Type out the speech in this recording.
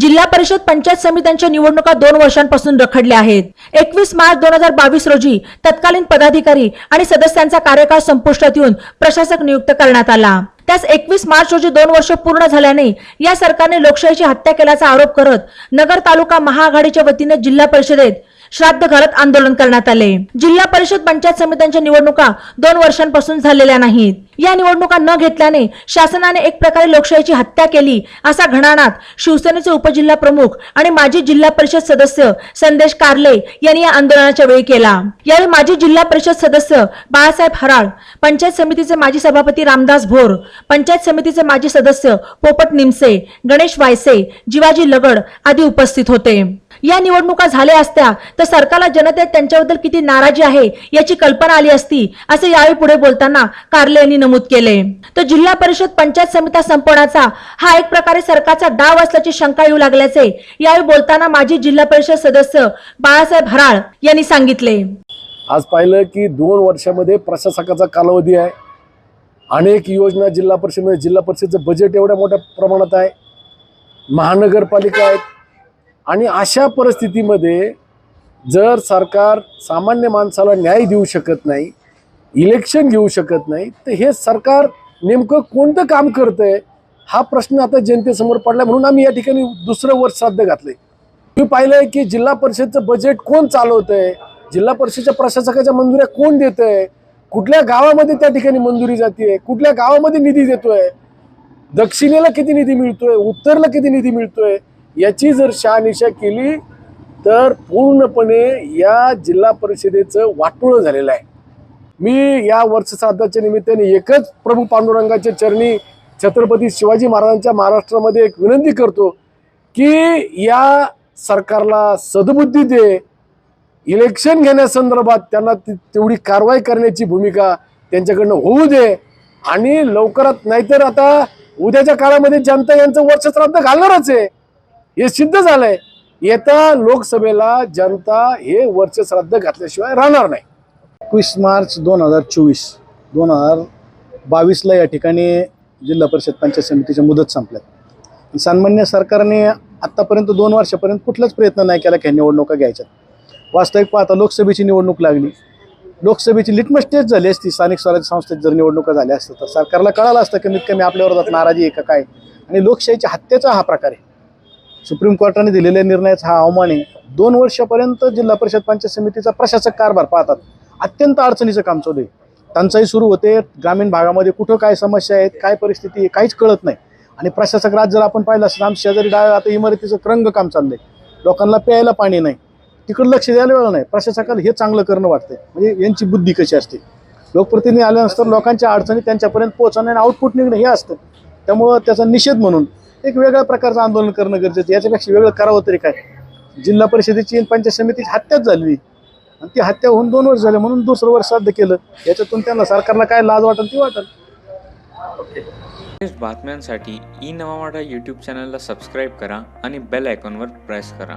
जिल्हा परिषद पंचायत समित्यांच्या निवडणुका दोन वर्षांपासून रखडल्या आहेत. एकवीस मार्च दोन हजार बावीस रोजी तत्कालीन पदाधिकारी आणि सदस्यांचा कार्यकाळ संपुष्टात येऊन प्रशासक नियुक्त करण्यात आला. त्यास एकवीस मार्च रोजी दोन वर्ष पूर्ण झाल्याने या सरकारने लोकशाहीची हत्या केल्याचा आरोप करत नगर तालुका महाआघाडीच्या वतीने जिल्हा परिषदेत श्राद्ध घालत आंदोलन करण्यात आले. जिल्हा परिषद पंचायत समित्यांच्या निवडणुका दोन वर्षांपासून झालेल्या नाहीत. या निवडणुका न घेतल्याने शासनाने एक प्रकारे लोकशाहीची हत्या केली असा घणानात शिवसेनेचे उपजिल्हा प्रमुख आणि माजी जिल्हा परिषद सदस्य संदेश कारले यांनी या आंदोलनाच्या वेळी केला. यावेळी माजी जिल्हा परिषद सदस्य बाळासाहेब हराळ पंचायत समितीचे माजी सभापती रामदास भोर पंचायत समितीचे माजी सदस्य पोपट निमसे गणेश वायसे जिवाजी लगड आदी उपस्थित होते. या निवडणुका झाल्या असत्या तर सरकारला जनतेत त्यांच्याबद्दल किती नाराजी आहे याची कल्पना आली असती असे यावेळी पुढे बोलताना कार्ले यांनी नमूद केले. तर जिल्हा परिषद पंचायत समित्या संपवण्याचा हा एक प्रकारे सरकारचा डाव असल्याची शंका येऊ लागल्याचे यावेळी बोलताना माजी जिल्हा परिषद सदस्य बाळासाहेब हराळ यांनी सांगितले. आज पाहिलं की दोन वर्षामध्ये प्रशासकाचा कालावधी आहे. अनेक योजना जिल्हा परिषद म्हणजे जिल्हा परिषदेचं बजेट एवढ्या मोठ्या प्रमाणात आहे. महानगरपालिका आहेत. आणि अशा परिस्थितीमध्ये जर सरकार सामान्य माणसाला न्याय देऊ शकत नाही इलेक्शन घेऊ शकत नाही तर हे सरकार नेमकं कोणतं काम करतंय? हा प्रश्न आता जनतेसमोर पडला म्हणून आम्ही या ठिकाणी दुसरं वर्ष घातलं आहे मी पाहिलंय की जिल्हा परिषदचं बजेट कोण चालवतंय? जिल्हा परिषदच्या प्रशासकाच्या मंजुऱ्या कोण देतंय? कुठल्या गावामध्ये त्या ठिकाणी मंजुरी जाते कुठल्या गावामध्ये निधी देतोय? दक्षिणेला किती निधी मिळतोय? उत्तरला किती निधी मिळतोय? याची जर शहानिशा केली तर पूर्णपणे या जिल्हा परिषदेचं वाटोळं झालेलं आहे. मी या वर्षश्राद्धाच्या निमित्ताने एकच प्रभू पांडुरंगाच्या चरणी छत्रपती शिवाजी महाराजांच्या महाराष्ट्रामध्ये एक विनंती करतो की या सरकारला सद्बुद्धी दे इलेक्शन घेण्यासंदर्भात त्यांना ती- तेवढी कारवाई करण्याची भूमिका त्यांच्याकडनं होऊ दे आणि लवकरात नाहीतर आता उद्याच्या काळामध्ये जनता यांचं वर्ष श्राद्ध घालणारच आहे. हे सिद्ध झालंय. येत्या लोकसभेला जनता हे वरचे श्राद्ध घातल्याशिवाय राहणार नाही. एकवीस मार्च दोन हजार चोवीस दोन हजार बावीसला या ठिकाणी जिल्हा परिषद पंचायत समितीच्या मुदत संपल्यात. सन्मान्य सरकारने आत्तापर्यंत दोन वर्षापर्यंत कुठलाच प्रयत्न नाही केला की निवडणुका घ्यायच्यात. वास्तविक पाहता लोकसभेची निवडणूक लागली. लोकसभेची लिटमस टेस्ट झाली असती. स्थानिक स्वराज्य संस्थेत जर निवडणुका झाल्या असतं तर सरकारला कळालं असतं कमीत कमी आपल्यावर नाराजी आहे का काय. आणि लोकशाहीच्या हत्येचा हा प्रकार आहे. सुप्रीम कोर्टाने दिलेल्या निर्णयाचा हा अवमान. आहे दोन वर्षापर्यंत जिल्हा परिषद पंचायत समितीचा प्रशासक कारभार पाहतात. अत्यंत अडचणीचं काम चालू आहे. टंचाई सुरू होते. ग्रामीण भागामध्ये कुठं काय समस्या आहेत काय परिस्थिती आहे काहीच कळत नाही. आणि प्रशासक राज जर आपण पाहिलं असं आमच्या शेजारी डाळ आता इमारतीचं रंग काम चाललंय. लोकांना प्यायला पाणी नाही. तिकडं लक्ष द्यायला वेळ नाही. प्रशासकाला हे चांगलं करणं वाटतंय. म्हणजे यांची बुद्धी कशी असते? लोकप्रतिनिधी आल्यानंतर लोकांच्या अडचणी त्यांच्यापर्यंत पोहोचणं आणि आउटपुट निघणं हे असतं. त्यामुळं त्याचा निषेध म्हणून एक वेगळ्या प्रकारचं आंदोलन करणं गरजेचं याच्यापेक्षा वेगळं करावं तरी काय? जिल्हा परिषदेची पंचायत समितीची हत्याच झाली. आणि ती हत्या होऊन दोन वर्ष झाले म्हणून दुसरं वर्ष साध्य केलं. याच्यातून त्यांना सरकारला काय लाज वाटेल ती वाटेल. बातम्यांसाठी ई नवा वाडा यूट्यूब चॅनलला सबस्क्राईब करा आणि बेल आयकॉनवर प्रेस करा.